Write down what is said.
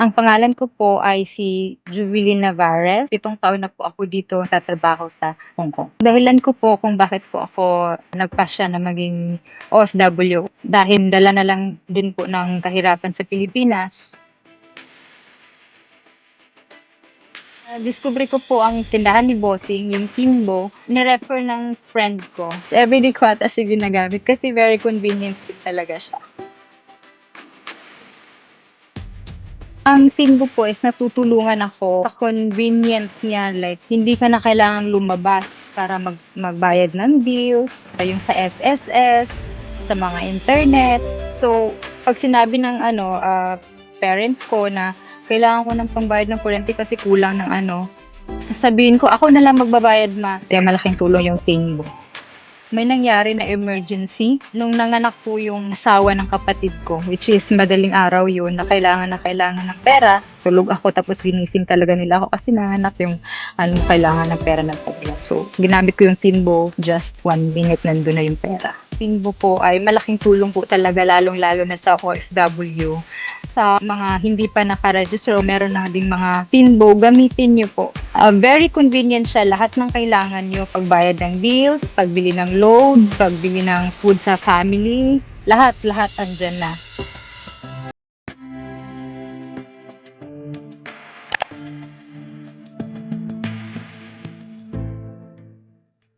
Ang pangalan ko po ay si Jubilin Navarez. Pitong taon na po ako dito tatrabaho sa Hong Kong. Dahilan ko po kung bakit po ako nagpasya na maging OFW dahil dala na lang din po ng kahirapan sa Pilipinas. Discover ko po ang tindahan ni Bossing, yung Kimbo, nirefer ng friend ko. So, everyday ko ata siya ginagamit kasi very convenient talaga siya. Ang Timbo po is natutulungan ako sa convenient niya. Like, hindi ka na kailangan lumabas para mag magbayad ng bills, yung sa SSS, sa mga internet. So, pag sinabi ng ano, ah, parents ko na kailangan ko ng pambayad ng kuryente kasi kulang ng ano, sasabihin ko, ako na lang magbabayad ma. Kaya malaking tulong yung Timbo may nangyari na emergency nung nanganak po yung asawa ng kapatid ko, which is madaling araw yun, na kailangan na kailangan ng pera. Tulog ako tapos ginising talaga nila ako kasi nanganak yung ano, kailangan ng pera ng pera. So, ginamit ko yung Timbo, just one minute nandun na yung pera. Timbo po ay malaking tulong po talaga, lalong-lalo na sa OFW sa mga hindi pa nakaregister o meron na ding mga Timbo, gamitin nyo po. Uh, very convenient siya. Lahat ng kailangan nyo. Pagbayad ng bills, pagbili ng load, pagbili ng food sa family. Lahat, lahat andyan na.